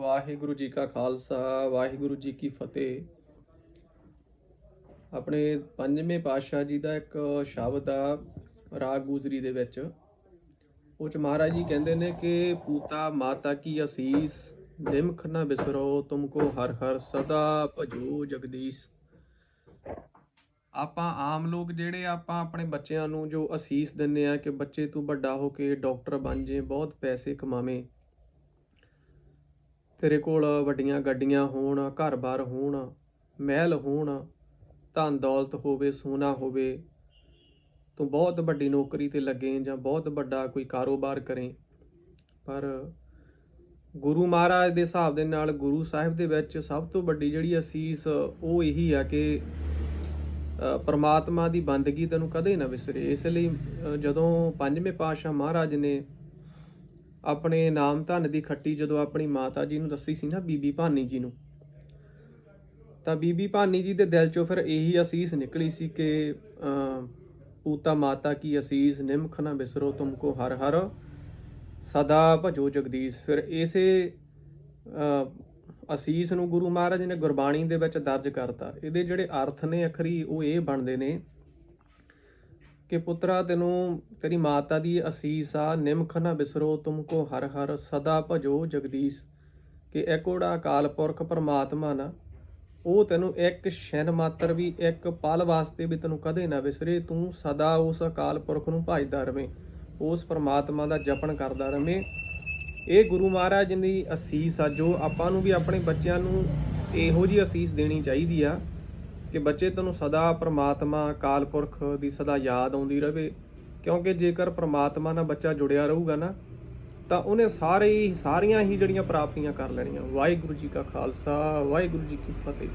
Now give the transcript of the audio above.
ਵਾਹਿਗੁਰੂ ਜੀ ਕਾ ਖਾਲਸਾ, ਵਾਹਿਗੁਰੂ ਜੀ ਕੀ ਫਤਿਹ। ਆਪਣੇ ਪੰਜਵੇਂ ਪਾਤਸ਼ਾਹ ਜੀ ਦਾ ਇੱਕ ਸ਼ਬਦ ਆ, ਰਾਗ ਗੁਜਰੀ ਦੇ ਵਿੱਚ। ਉਹ ਚ ਮਹਾਰਾਜ ਜੀ ਕਹਿੰਦੇ ਨੇ ਕਿ, ਪੂਤਾ ਮਾਤਾ ਕੀ ਅਸੀਸ, ਨਿਮਖ ਨਾ ਬਿਸਰੋ ਤੁਮਕੋ ਹਰ ਹਰ ਸਦਾ ਭਜੋ ਜਗਦੀਸ਼। ਆਪਾਂ ਆਮ ਲੋਕ ਜਿਹੜੇ ਆਪਾਂ ਆਪਣੇ ਬੱਚਿਆਂ ਨੂੰ ਜੋ ਅਸੀਸ ਦਿੰਨੇ ਆ ਕਿ ਬੱਚੇ ਤੂੰ ਵੱਡਾ ਹੋ ਕੇ ਡਾਕਟਰ ਬਣ ਜੇ ਬਹੁਤ ਪੈਸੇ ਕਮਾਵੇਂ। ਤੇਰੇ ਕੋਲ ਵੱਡੀਆਂ ਗੱਡੀਆਂ ਹੋਣ, ਘਰ-ਬਾਰ ਹੋਣ, ਮਹਿਲ ਹੋਣ, ਧਨ ਦੌਲਤ ਹੋਵੇ, ਸੋਨਾ ਹੋਵੇ, ਤੂੰ ਬਹੁਤ ਵੱਡੀ ਨੌਕਰੀ ਤੇ ਲੱਗੇ ਜਾਂ ਬਹੁਤ ਵੱਡਾ ਕੋਈ ਕਾਰੋਬਾਰ ਕਰੇ। ਪਰ ਗੁਰੂ ਮਹਾਰਾਜ ਦੇ ਹਿਸਾਬ ਦੇ ਨਾਲ ਗੁਰੂ ਸਾਹਿਬ ਦੇ ਵਿੱਚ ਸਭ ਤੋਂ ਵੱਡੀ ਜਿਹੜੀ ਅਸੀਸ ਉਹ ਇਹੀ ਆ ਕਿ ਪਰਮਾਤਮਾ ਦੀ ਬੰਦਗੀ ਤੈਨੂੰ ਕਦੇ ਨਾ ਵਿਸਰੇ। ਇਸ ਲਈ ਜਦੋਂ ਪੰਜਵੇਂ ਪਾਤਸ਼ਾਹ ਮਹਾਰਾਜ ਨੇ ਆਪਣੇ ਨਾਮ ਧਨ ਦੀ ਖੱਟੀ ਜਦੋਂ ਆਪਣੀ ਮਾਤਾ ਜੀ ਨੂੰ ਦੱਸੀ ਸੀ ਨਾ ਬੀਬੀ ਭਾਨੀ ਜੀ ਨੂੰ, ਤਾਂ ਬੀਬੀ ਭਾਨੀ ਜੀ ਦੇ ਦਿਲ ਚੋਂ ਫਿਰ ਇਹੀ ਅਸੀਸ ਨਿਕਲੀ ਸੀ ਕਿ ਪੂਤਾ ਮਾਤਾ ਕੀ ਅਸੀਸ, ਨਿਮਖ ਨਾ ਬਿਸਰੋ ਤੁਮਕੋ ਹਰ ਹਰ, ਸਦਾ ਭਜੋ ਜਗਦੀਸ਼। ਫਿਰ ਇਸੇ ਅਸੀਸ ਨੂੰ ਗੁਰੂ ਮਹਾਰਾਜ ਨੇ ਗੁਰਬਾਣੀ ਦੇ ਵਿੱਚ ਦਰਜ ਕਰਤਾ। ਇਹਦੇ ਜਿਹੜੇ ਅਰਥ ਨੇ, ਅਖਰੀ, ਉਹ ਇਹ ਬਣਦੇ ਨੇ ਕਿ ਪੁੱਤਰਾ, ਤੈਨੂੰ, ਤੇਰੀ ਮਾਤਾ ਦੀ ਅਸੀਸ ਆ, ਨਿਮਖ ਨਾ ਬਿਸਰੋ ਤੁਮਕੋ ਹਰ ਹਰ, ਸਦਾ ਭਜੋ ਜਗਦੀਸ਼। ਕਿ ਇੱਕੋੜਾ ਅਕਾਲ ਪੁਰਖ ਪਰਮਾਤਮਾ ਨਾ, ਉਹ ਤੈਨੂੰ ਇੱਕ ਛਿਨ ਮਾਤਰ ਵੀ, ਇੱਕ ਪਲ ਵਾਸਤੇ ਵੀ ਤੈਨੂੰ ਕਦੇ ਨਾ ਵਿਸਰੇ। ਤੂੰ ਸਦਾ ਉਸ ਅਕਾਲ ਪੁਰਖ ਨੂੰ ਭਜਦਾ ਰਵੇਂ, ਉਸ ਪਰਮਾਤਮਾ ਦਾ ਜਪਣ ਕਰਦਾ ਰਵੇਂ। ਇਹ ਗੁਰੂ ਮਹਾਰਾਜ ਦੀ ਅਸੀਸ ਆ, ਜੋ ਆਪਾਂ ਨੂੰ ਵੀ ਆਪਣੇ ਬੱਚਿਆਂ ਨੂੰ ਇਹੋ ਜੀ ਅਸੀਸ ਦੇਣੀ ਚਾਹੀਦੀ ਆ। ਕਿ ਬੱਚੇ ਤੁਹਾਨੂੰ ਸਦਾ ਪ੍ਰਮਾਤਮਾ ਅਕਾਲ ਪੁਰਖ ਦੀ ਸਦਾ ਯਾਦ ਆਉਂਦੀ ਰਹੇ ਕਿਉਂਕਿ ਜੇਕਰ ਪ੍ਰਮਾਤਮਾ ਨਾਲ ਬੱਚਾ ਜੁੜਿਆ ਰਹੂਗਾ ਨਾ, ਤਾਂ ਉਹਨੇ ਸਾਰੇ ਹੀ- ਸਾਰੀਆਂ ਹੀ ਜਿਹੜੀਆਂ ਪ੍ਰਾਪਤੀਆਂ ਕਰ ਲੈਣੀਆਂ। ਵਾਹਿਗੁਰੂ ਜੀ ਕਾ ਖਾਲਸਾ, ਵਾਹਿਗੁਰੂ ਜੀ ਕੀ ਫਤਿਹ।